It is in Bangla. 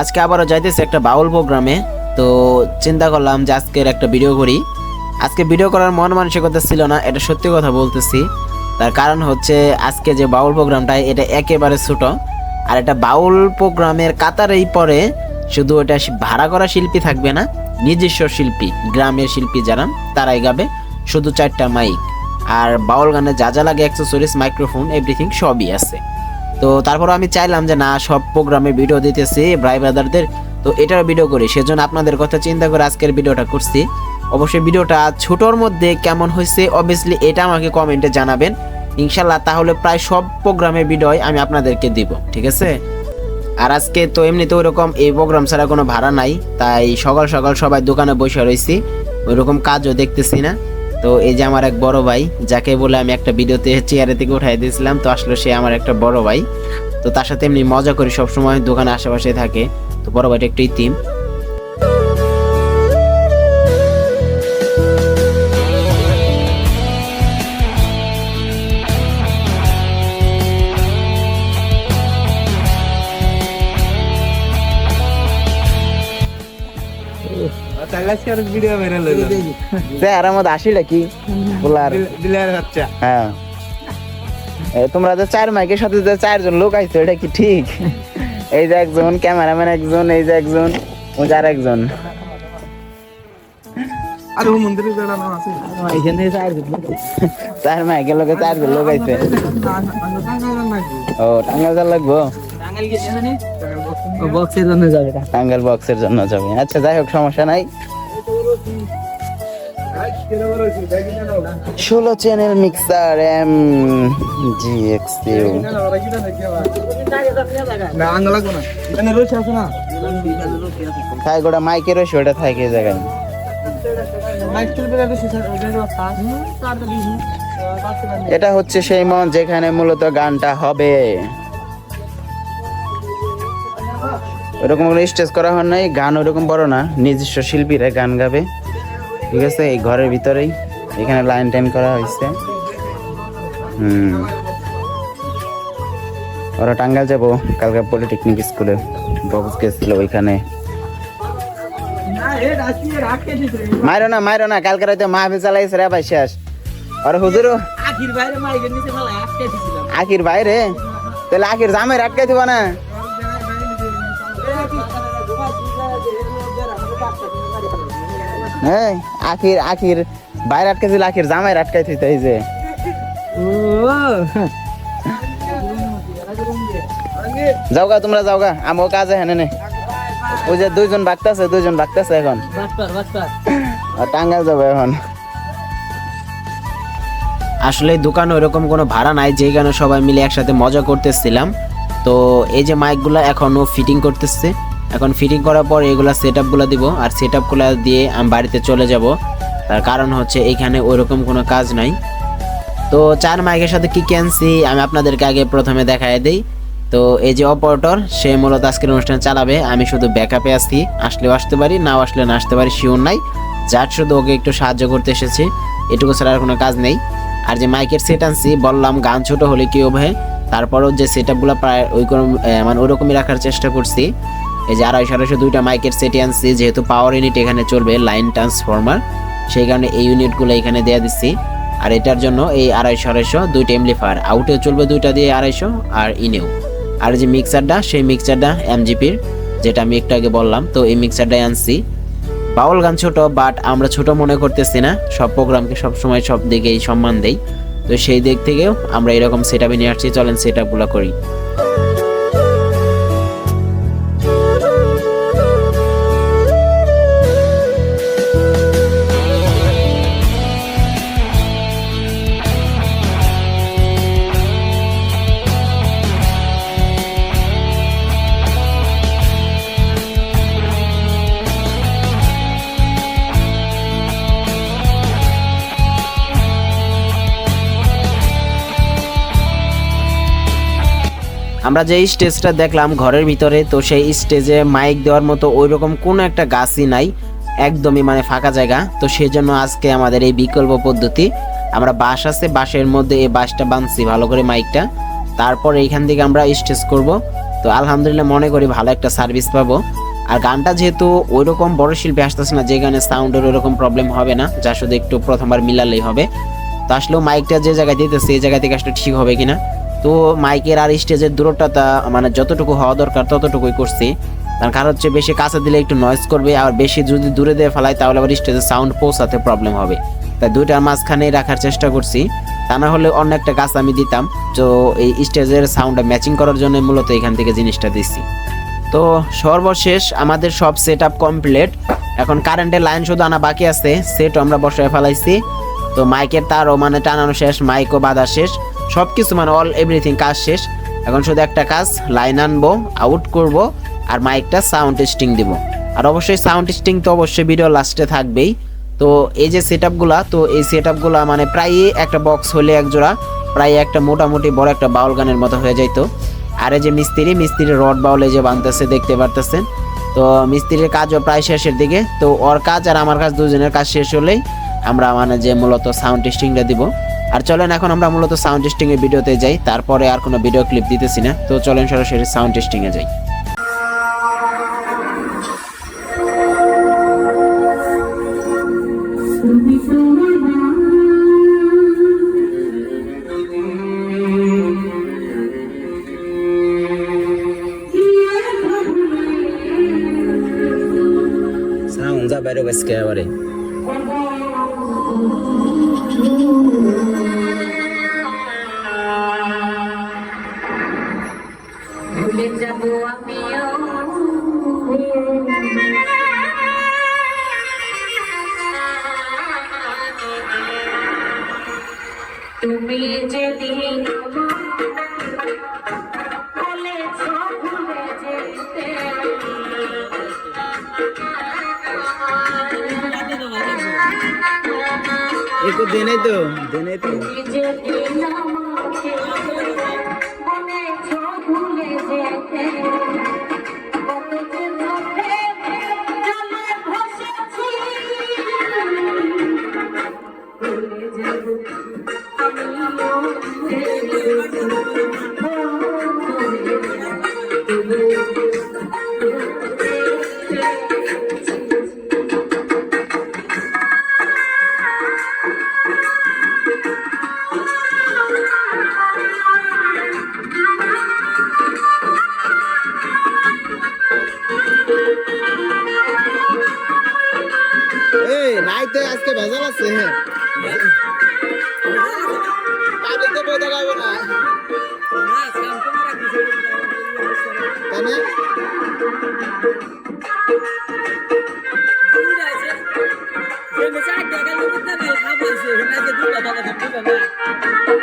আজকে আবারও যাইতেছে একটা বাউল প্রোগ্রামে তো চিন্তা করলাম যে আজকের একটা ভিডিও করি। আজকে ভিডিও করার মন মানসিকতা ছিল না, এটা সত্যি কথা বলতেছি। তার কারণ হচ্ছে আজকে যে বাউল প্রোগ্রামটা এটা একেবারে ছোট। আর এটা বাউল প্রোগ্রামের কাতারেই পরে শুধু এটা ভাড়া করা শিল্পী থাকবে না, নিজস্ব শিল্পী, গ্রামের শিল্পী যারা, তারাই গাবে, শুধু চারটা মাইক। আর বাউল গানে যা যা লাগে অ্যাক্সেসরিজ মাইক্রোফোন এভরিথিং সবই আছে। তো তারপর আমি চাইলাম যে না, সব প্রোগ্রামে ভিডিও দিতেছি ভাই ব্রাদারদের তো এটার ভিডিও করি, সেজন্য আপনাদের কথা চিন্তা করে আজকের ভিডিওটা করছি। অবশ্যই ভিডিওটা ছোটোর মধ্যে কেমন হয়েছে অবভিয়াসলি এটা আমাকে কমেন্টে জানাবেন। ইনশাল্লাহ তাহলে প্রায় সব প্রোগ্রামের ভিডিওই আমি আপনাদেরকে দিব, ঠিক আছে? আর আজকে তো এমনিতে ওইরকম এই প্রোগ্রাম ছাড়া কোনো ভাড়া নাই, তাই সকাল সকাল সবাই দোকানে বসে রয়েছি ওইরকম কাজও দেখতেছি না। তো এই যে আমার এক বড় ভাই, যাকে বলে আমি একটা ভিডিওতে চেয়ারে থেকে উঠাই দিয়েছিলাম, তো আসলে সে আমার একটা বড় ভাই। তো তার সাথে এমনি মজা করি সবসময়, দোকানে আশেপাশে থাকে। তো বড় ভাইটা একটু ইতিম। তাহলে ভিডিও ভাইরাল হইল আর মধ্যে আসিল কি? বলার দিলের বাচ্চা হ্যাঁ। তোমরা যে চার মাইকের সাথে যে চারজন লোক আইছো এটা কি ঠিক? এই যে একজন ক্যামেরাম্যান একজন এই যে একজন ও যার একজন। আর ও মন্দিরে যারা নাম আছে। এখানে চার মাইকের লোকে চারজন লোক আইছে। ও টাঙ্গাল যা লাগবো? বক্সের জন্য যাবে। টাঙ্গাল বক্সের জন্য যাবে। আচ্ছা যাই হোক সমস্যা নাই। ষোলো channel mixer M G X U রয়েছে থাই গোটা মাইকের ওটা থাকে জায়গায়। এটা হচ্ছে সেই মন যেখানে মূলত গানটা হবে। ওরকম কোনো স্টেজ করা হয় নাই গান ওরকম বড় না নিজস্ব শিল্পীরা গান গাবে ঠিক আছে? এই ঘরের ভিতরেই এখানে লাইন টাইন করা হয়েছে। হুম। ওরা টাঙ্গাল যাব কালকে পলিটেকনিক স্কুলে বক্স গেছিল ওইখানে। মাইরো না মাইরো না কালকে রাতে মাহফিল চালাইছে রে ভাই শেষ। আর হুজুরও আখির বাইরে আখির বাইরে? তাহলে আখির জামের আটকাই দিব না? হ্যাঁ আখির আখির, বাইরে আটকে দিলে আখির জামাইর আটকাই থইতে এই যে। যাওগা তোমরা যাওগা আমিও কাজে হেনে নে। ওই যে দুইজন বাগতাছে দুইজন বাগতাছে এখন। টাঙ্গাল যাব এখন। আসলে দোকানে ওরকম কোনো ভাড়া নাই যে কারণে সবাই মিলে একসাথে মজা করতেছিলাম। তো এই যে মাইকগুলো এখনও ফিটিং করতেছে। এখন ফিটিং করার পর এগুলা সেট আপগুলো দিব আর সেট আপগুলো দিয়ে আমি বাড়িতে চলে যাব। তার কারণ হচ্ছে এখানে ওইরকম কোনো কাজ নাই। তো চার মাইকের সাথে কি ক্যান্সি আমি আপনাদেরকে আগে প্রথমে দেখায় দেই। তো এই যে অপারেটর সে মূলত আজকের অনুষ্ঠান চালাবে। আমি শুধু ব্যাকআপে আসছি আসলেও আসতে পারি, নাও আসলে না আসতে পারি শিওর নাই। যার শুধু ওকে একটু সাহায্য করতে এসেছি। এটুকু ছাড়া আর কোনো কাজ নেই। আর যে মাইকের সেট আনছি, বললাম গান ছোট হলে কী হবে? তারপরেও যে সেট আপগুলো প্রায় ওই রকম মানে ওরকমই রাখার চেষ্টা করছি। এই যে আড়াইশো আড়াইশো দুইটা মাইকের সেটে আনছি, যেহেতু পাওয়ার ইউনিট এখানে চলবে লাইন ট্রান্সফরমার সেই কারণে এই ইউনিটগুলো এখানে দেওয়া দিচ্ছি। আর এটার জন্য এই আড়াইশো আড়াইশো দুইটা এমলিফায়ার আউটেও চলবে দুইটা দিয়ে আড়াইশো, আর ইনেও আর যে মিক্সারটা সেই মিক্সারটা এমজিপির যেটা আমি একটু আগে বললাম, তো এই মিক্সারটাই আনছি। বাউল গান ছোট বাট আমরা ছোট মনে করতেছি না। সব প্রোগ্রামকে সব সময় সব দিকেই সম্মান দেই। তো সেই দিক থেকেও আমরা এরকম সেট আপে নিয়ে আসছি চলেন সেট আপগুলো করি। আমরা যে স্টেজটা দেখলাম ঘরের ভিতরে, তো সেই স্টেজে মাইক দেওয়ার মতো ওই রকম কোনো একটা গাছই নাই, একদমই মানে ফাঁকা জায়গা। তো সেই জন্য আজকে আমাদের এই বিকল্প পদ্ধতি, আমরা বাঁশ আছে, বাঁশের মধ্যে এই বাঁশটা বাঁধছি ভালো করে মাইকটা তারপর এইখান থেকে আমরা স্টেজ করব। তো আলহামদুলিল্লাহ মনে করি ভালো একটা সার্ভিস পাবো। আর গানটা যেহেতু ওই রকম বড় শিল্পী আসতেছে না, যে গানে সাউন্ডের ওরকম প্রবলেম হবে না, যা শুধু একটু প্রথমবার মিলালেই হবে। তো আসলেও মাইকটা যে জায়গায় দিতেছে, এই জায়গা থেকে আসলে ঠিক হবে কিনা? তো মাইকের আর স্টেজের দূরত্বটা মানে যতটুকু হওয়া দরকার ততটুকুই করছি। তার কারণ হচ্ছে বেশি কাছে দিলে একটু নয়েজ করবে, আর বেশি যদি দূরে দিয়ে ফেলাই তাহলে আবার স্টেজে সাউন্ড পৌঁছাতে প্রবলেম হবে। তাই দুইটার মাঝখানেই রাখার চেষ্টা করছি। তা না হলে অন্য একটা গাছ আমি দিতাম। তো এই স্টেজের সাউন্ডটা ম্যাচিং করার জন্য মূলত এখান থেকে জিনিসটা দিচ্ছি তো সর্বশেষ আমাদের সব সেট আপ কমপ্লিট এখন কারেন্টের লাইন শুধু আনা বাকি আছে। সেটও আমরা বসায় ফেলাইছি। তো মাইকের তারও মানে টানানো শেষ মাইকও বাঁধা শেষ। সব কিছু মানে অল এভরিথিং কাজ শেষ। এখন শুধু একটা কাজ লাইন আনব আউট করব, আর মাইকটা সাউন্ড টেস্টিং দিব। আর অবশ্যই সাউন্ড টেস্টিং তো অবশ্যই ভিডিও লাস্টে থাকবেই। তো এই যে সেট তো এই সেট মানে প্রায়ই একটা বক্স হলে এক জোড়া প্রায় একটা মোটামুটি বড় একটা বাউল গানের মতো হয়ে যাইতো। আর এই যে মিস্ত্রি মিস্ত্রি রড বাউলে যে বানতেছে, দেখতে পারতেছেন। তো মিস্ত্রির কাজও প্রায় শেষের দিকে। তো ওর কাজ আর আমার কাজ দুজনের কাজ শেষ হলেই আমরা মানে যে মূলত সাউন্ড টেস্টিংটা দিব। আর চলেন, এখন আমরা মূলত সাউন্ড টেস্টিং এর ভিডিওতে যাই। তারপরে আর কোনো ভিডিও ক্লিপ দিতেছি না। তো চলেন, সরাসরি সাউন্ড টেস্টিং এ যাই। সাউন্ড যা বাইরে বেসকে এবারে ভুলে যাব আমিও তুমি যেদিন বলেছ ভুলে যেতে একটু দেনে তো দেনে তো আছে হ্যাঁ পানিতে বই দেখাবো না। তাই না। Saya